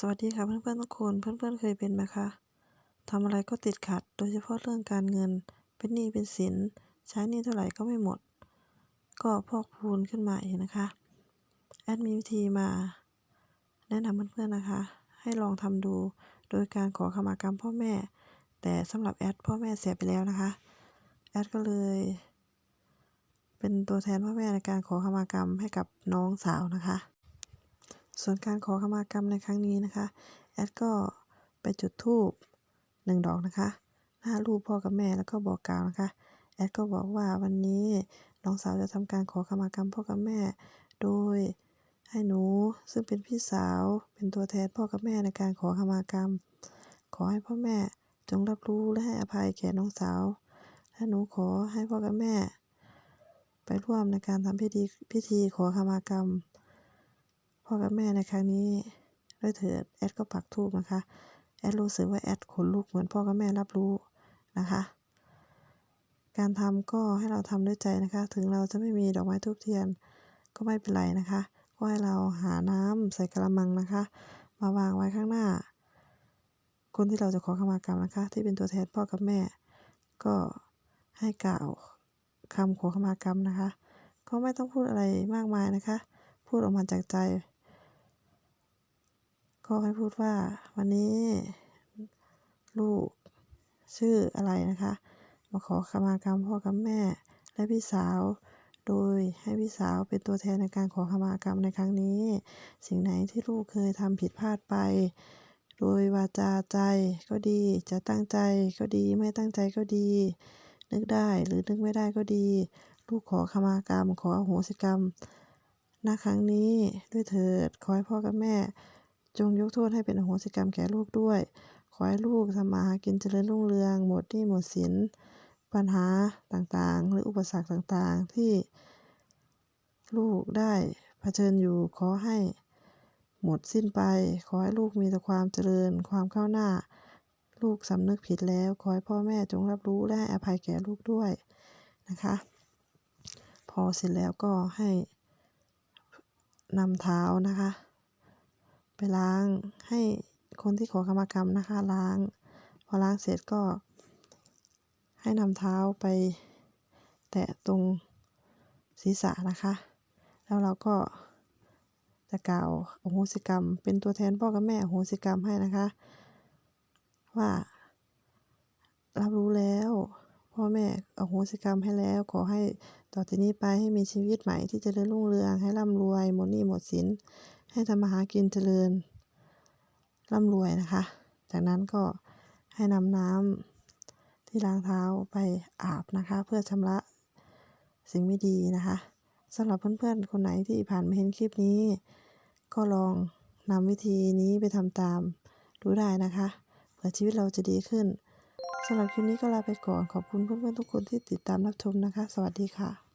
สวัสดีค่ะเพื่อนๆทุกคนเพื่อนๆเคยเป็นไหมคะทำอะไรก็ติดขัด โดยเฉพาะเรื่องการเงิน เป็นหนี้เป็นสิน ใช้หนี้เท่าไหร่ก็ไม่หมด ก็พอกพูนขึ้นมาอีกนะคะ แอดมีวิธีมาแนะนำเพื่อนๆนะคะ ให้ลองทำดูโดยการขอขมากรรมพ่อแม่ แต่สำหรับแอดพ่อแม่เสียไปแล้วนะคะ แอดก็เลย เป็นตัวแทนพ่อแม่ในการขอขมากรรมให้กับน้องสาวนะคะ ส่วนการขอขมากรรมในครั้งนี้นะคะ แอดก็ไปจุดธูปหนึ่งดอกนะคะ หน้ารูปพ่อกับแม่แล้วก็บอกกล่าวนะคะ แอดก็บอกว่าวันนี้น้องสาวจะทำการขอขมากรรมพ่อกับแม่ โดยให้หนูซึ่งเป็นพี่สาวเป็นตัวแทนพ่อกับแม่ในการขอขมากรรม ขอให้พ่อแม่จงรับรู้และให้อภัยแก่น้องสาว และหนูขอให้พ่อกับแม่ ไปร่วมในการทำพิธีพิธีขอขมากรรม พ่อกับแม่ในครั้งนี้ด้วยเถิดแอดก็ปักทูบนะคะ แอดรู้สึกว่าแอดขนลุกเหมือนพ่อกับแม่รับรู้นะคะ การทำก็ให้เราทำด้วยใจนะคะ ถึงเราจะไม่มีดอกไม้ทูบเทียนก็ไม่เป็นไรนะคะก็ให้เราหาน้ำใส่กระมังนะคะ มาวางไว้ข้างหน้า คนที่เราจะขอขมากรรมนะคะ ที่เป็นตัวแทนพ่อกับแม่ ก็ให้กล่าวคำขอขมากรรมนะคะ ก็ไม่ต้องพูดอะไรมากมายนะคะ พูดออกมาจากใจ ก็ให้พูดว่าวันนี้ ลูกชื่ออะไรนะคะ มาขอขมากรรมพ่อกับแม่ และพี่สาว โดยให้พี่สาวเป็นตัวแทนในการขอขมากรรมในครั้งนี้ สิ่งไหนที่ลูกเคยทำผิดพลาดไป โดยวาจาใจก็ดี จะตั้งใจก็ดีไม่ตั้งใจก็ดี นึกได้หรือนึกไม่ได้ก็ดี ลูกขอขมากรรม ขออโหสิกรรมณครั้งนี้ด้วยเถิดขอให้พ่อกับแม่ จงยกโทษให้เป็นอโหสิกรรมแก่ลูกด้วย ขอให้ลูกทำมาหากินเจริญรุ่งเรือง หมดหนี้หมดสิน ปัญหาต่างๆ หรืออุปสรรคต่างๆ ที่ลูกได้เผชิญอยู่ขอให้หมดสิ้นไป ขอให้ลูกมีแต่ความเจริญ ความก้าวหน้า ลูกสำนึกผิดแล้ว ขอให้พ่อแม่จงรับรู้และให้อภัยแก่ลูกด้วยนะคะ พอเสร็จแล้วก็ให้นำเท้านะคะ ไปล้างให้คนที่ขอขมากรรมนะคะ ล้าง พอล้างเสร็จก็ ให้นำเท้าไปแตะตรงศีรษะนะคะ แล้วเราก็จะกล่าวอโหสิกรรม เป็นตัวแทนพ่อกับแม่อโหสิกรรมให้นะคะ ว่ารับรู้แล้วพ่อแม่อโหสิกรรมให้แล้ว ขอให้ต่อจากนี้ไปให้มีชีวิตใหม่ที่จเจริญรุ่งเรืองให้ร่ำรวยหมดหนี้หมดสิน ให้ทำมาหากินเจริญร่ำรวยนะคะ จากนั้นก็ให้นำน้ำที่ล้างเท้าไปอาบนะคะ เพื่อชำระสิ่งไม่ดีนะคะสำหรับเพื่อนๆ คนไหนที่ผ่านมาเห็นคลิปนี้ ก็ลองนำวิธีนี้ไปทำตามดูได้นะคะเผื่อชีวิตเราจะดีขึ้นสำหรับคลิปนี้ก็ลาไปก่อนขอบคุณเพื่อนๆทุกคนที่ติดตามรับชมนะคะ สวัสดีค่ะ